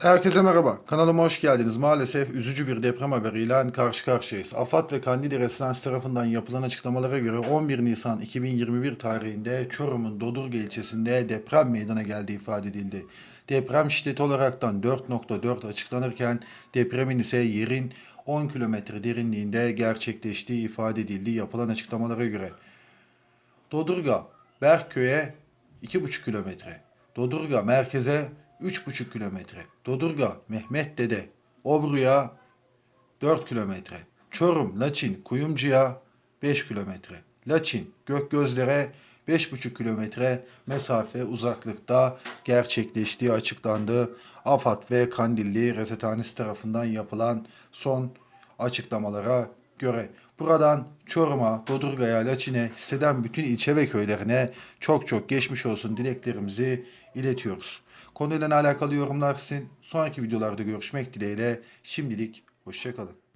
Herkese merhaba. Kanalıma hoş geldiniz. Maalesef üzücü bir deprem haberiyle karşı karşıyayız. AFAD ve Kandili Rezidans tarafından yapılan açıklamalara göre 11 Nisan 2021 tarihinde Çorum'un Dodurga ilçesinde deprem meydana geldiği ifade edildi. Deprem şiddeti olaraktan 4.4 açıklanırken depremin ise yerin 10 kilometre derinliğinde gerçekleştiği ifade edildi yapılan açıklamalara göre. Dodurga, Berkköy'e 2,5 kilometre. Dodurga merkeze 3,5 kilometre. Dodurga, Mehmet Dede, Obru'ya 4 kilometre. Çorum, Laçin, Kuyumcu'ya 5 kilometre. Laçin, Gökgözler'e 5,5 kilometre mesafe uzaklıkta gerçekleştiği açıklandı. AFAD ve Kandilli Resethanesi tarafından yapılan son açıklamalara göre. Buradan Çorum'a, Dodurga'ya, Laçin'e hisseden bütün ilçe ve köylerine çok çok geçmiş olsun dileklerimizi iletiyoruz. Konuyla alakalı yorumlar sizin. Sonraki videolarda görüşmek dileğiyle. Şimdilik hoşçakalın.